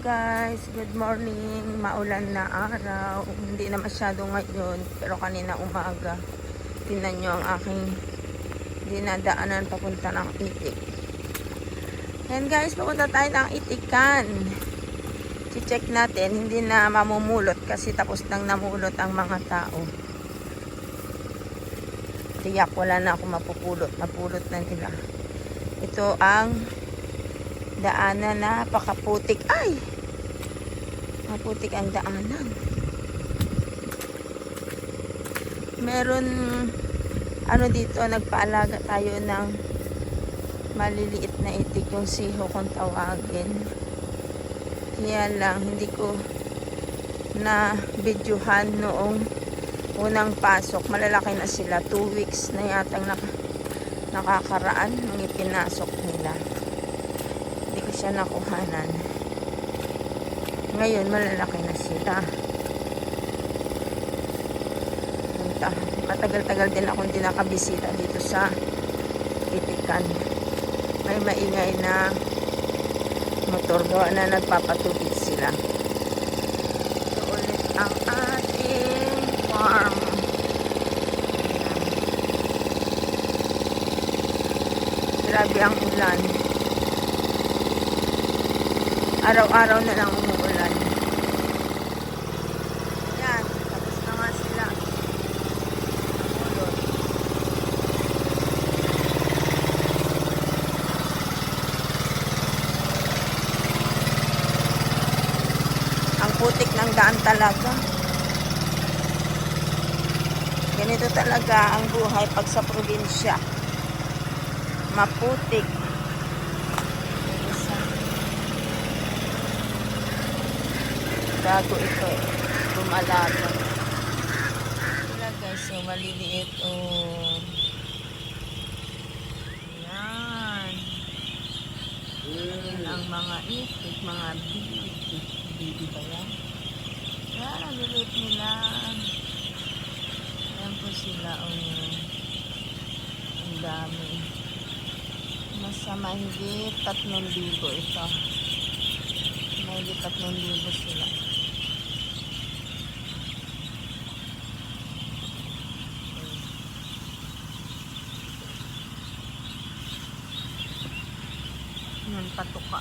Guys, good morning. Maulan na araw. Hindi na masyado ngayon, pero kanina umaga. Tingnan nyo ang aking dinadaanan papunta ng itik. And guys, papunta tayo ng itikan. Si-check natin, hindi na mamumulot kasi tapos nang namulot ang mga tao. Tiyak, wala na ako mapupulot. Napulot na nila. Ito ang daanan na pakaputik. Ay! Maputik ang daanan. Meron, ano dito, nagpaalaga tayo ng maliliit na itik yung siho kung tawagin. Kaya lang, hindi ko na videohan noong unang pasok. Malalaki na sila. Two weeks na yatang nak nakakaraan nung ipinasok siya nakuhanan. Ngayon, malalaki na sila. Punta. Matagal-tagal din akong hindi nakabisita dito sa Itikan. May maingay na motor gawa na nagpapatubig sila. Ito ulit ang ating farm. Grabe ang ulan. Araw-araw na lang umuulan. Yan, tapos na nga sila. Ang putik ng daan talaga. Ganito talaga ang buhay pag sa probinsya. Maputik. Isa. Gago ito. Lumalaga. Sila guys, so maliliit oh. Yan. Yan ang mga itik, mga bibi. Bibi ba yan? Yan, ang liliit nila. Yan po sila oh. Ang dami. Nasa mahigit 3,000 ito. Mahigit 3,000 sila. Yan, patuka.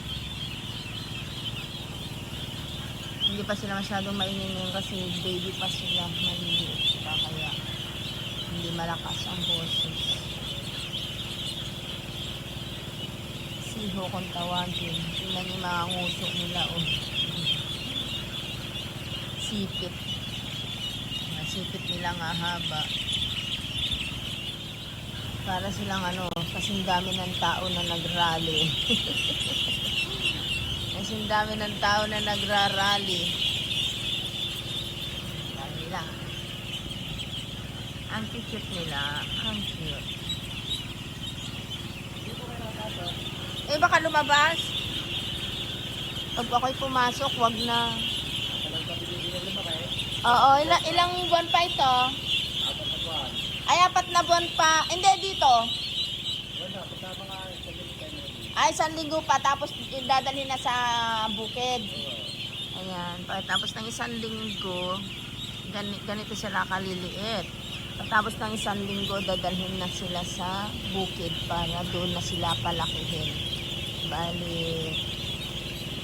Hindi pa sila masyadong maingin kasi baby pa sila. Maliliit sila kaya hindi malakas ang boses. Siho kung tawagin. Tingnan yung mga nguso nila oh. Sipit. Sipit nila nga haba. Para silang ano, kasing dami ng tao na nagrally. kasing dami ng tao na nagrarally. Dami lang. Ang cute nila. Ang cute. Eh, baka lumabas. Pag ako'y pumasok, wag na. Oo, ilang, ilang buwan pa ito? Ay, apat na buwan pa. Hindi, dito. Ay, isang linggo pa. Tapos, dadalhin na sa bukid. Ayan. Pagkatapos ng isang linggo, ganito, ganito sila kaliliit. Pagkatapos ng isang linggo, dadalhin na sila sa bukid para doon na sila palakihin. Bali,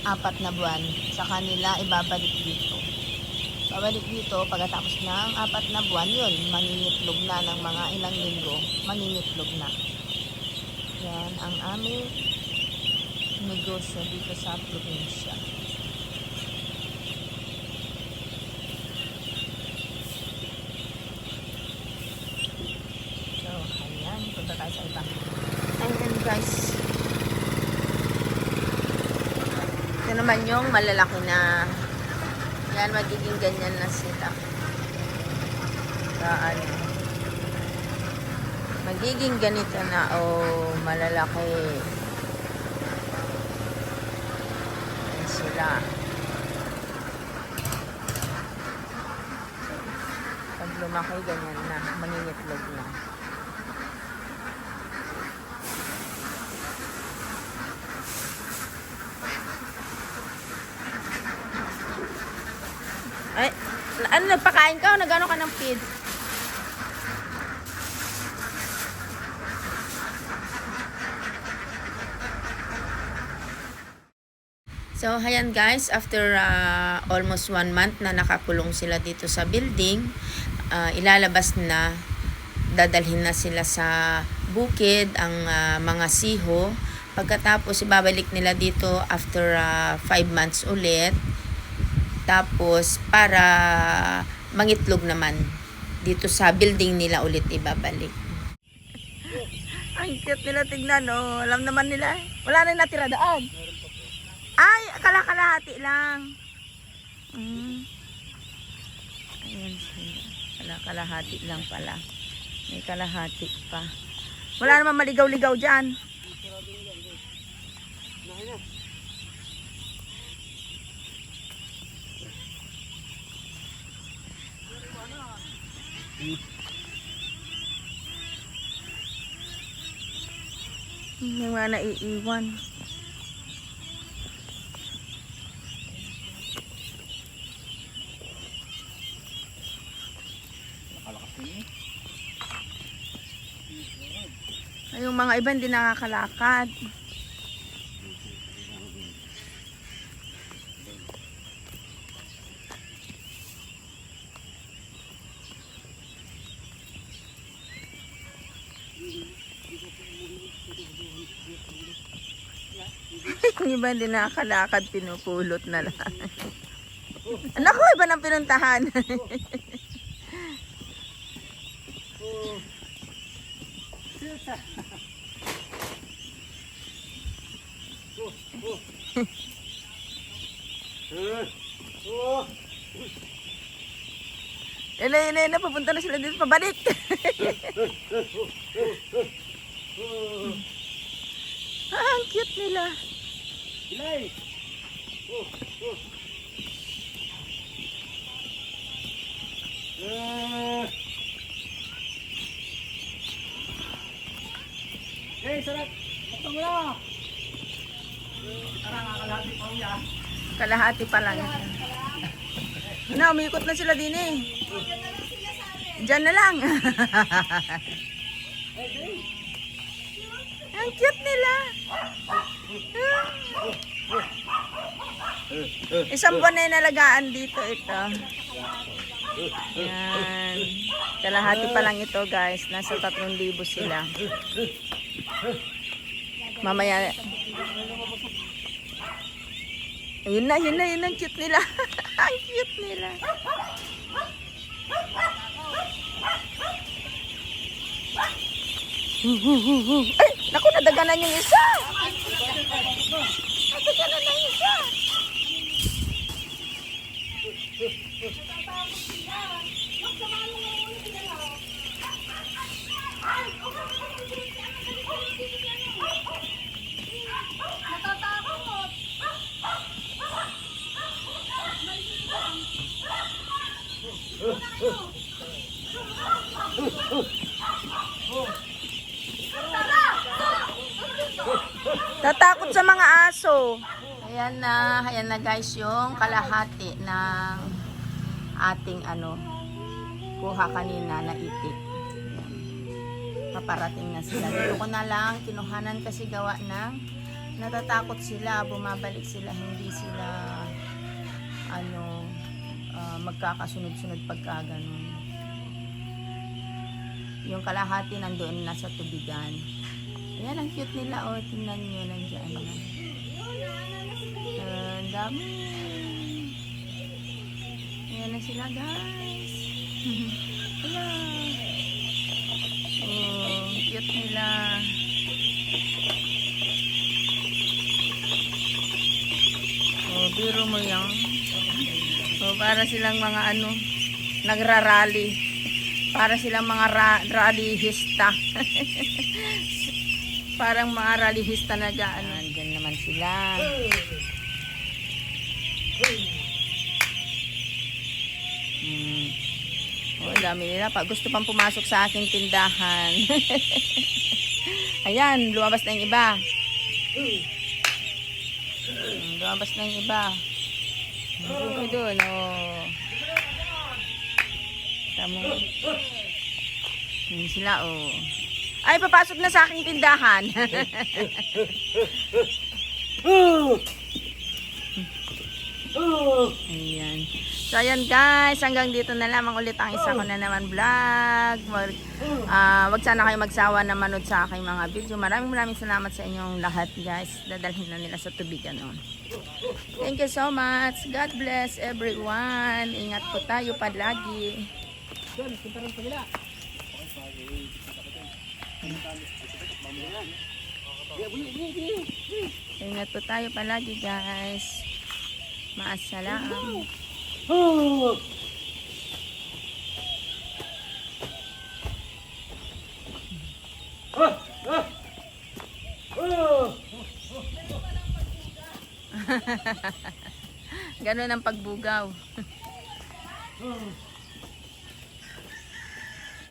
apat na buwan. Sa kanila, ibabalik dito. Babalik dito, pagkatapos ng apat na buwan, yun, mangingitlog na ng mga ilang linggo, mangingitlog na. Yan ang aming negosyo dito sa probinsya. So, ayan, punta tayo sa iba. Ayan guys. Ito naman yung malalaki na yan, magiging ganyan na sila. Saan? Magiging ganito na, oh, malalaki. Yan sila. Pag lumaki, ganyan na. Maninitlog na. Ay, ano, nagpakain ka o nagano ka ng feeds? So, ayan guys, after ah, almost one month na nakakulong sila dito sa building, ah, ilalabas na, dadalhin na sila sa bukid ang ah, mga siho. Pagkatapos, ibabalik nila dito after ah, five months ulit. Tapos, para mangitlog naman dito sa building nila ulit ibabalik. Ang cute nila tignan, oh. Alam naman nila. Wala na natira daan. Ay, kalakalahati lang. Mm. Ayan sila. Kalakalahati lang pala. May kalahati pa. Wala naman maligaw-ligaw dyan. Yung mga naiiwan. Mga iba hindi nakakalakad. Yung iba hindi nakakalakad, pinupulot na lang. Naku, iba ng pinuntahan. Ina, ina, ina, papunta na sila dito, pabalik. ah, ang cute nila. Eh, sarap. Ito mo na. Tara, kakalahati pa uya. Kalahati pa lang. Na, umikot na sila din eh. Diyan na lang. Ang cute nila. Isang buwan na yung nalagaan dito ito. Yan. Kalahati pa lang ito guys. Nasa 3,000 sila. Mamaya. Ayun na, yun na, yun ang cute nila. ang cute nila. Ay, naku, nadaganan yung isa. Nadaganan na yung isa. Tatakot sa mga aso. Ayan na, ayan na guys yung kalahati ng ating ano, kuha kanina na itik. Paparating na sila. Dito ko na lang, kinuhanan kasi gawa ng natatakot sila, bumabalik sila, hindi sila ano, ah, magkakasunod-sunod pagka ganun. Yung kalahati nandoon nasa tubigan. Ayan, ang cute nila. O, tingnan nyo, nandiyan na. Ah, Ang dami. Ayan na sila, guys. Ayan. Oh, cute nila. Oh, biro mo yan. Oh, para silang mga ano, nagrarally. Para silang mga ra- rallyhista. Parang mga rallyhista na dyan. Andyan naman sila. Hmm. Oh, dami nila. Pag gusto pang pumasok sa aking tindahan. Ayan, lumabas na yung iba. Hmm, lumabas na yung iba. Doon, doon, oh. Tamo. Yan sila, oh. Ay, papasok na sa aking tindahan. Ayan. So, ayan guys. Hanggang dito na lamang ulit ang isa ko na naman vlog. Wag, ah, wag sana kayo magsawa na manood sa aking mga video. Maraming maraming salamat sa inyong lahat guys. Dadalhin na nila sa tubigan nun. Thank you so much. God bless everyone. Ingat po tayo palagi. Doon, punta rin nila. Ingat po tayo palagi guys. Maasalam. Oh! Ganun ang pagbugaw.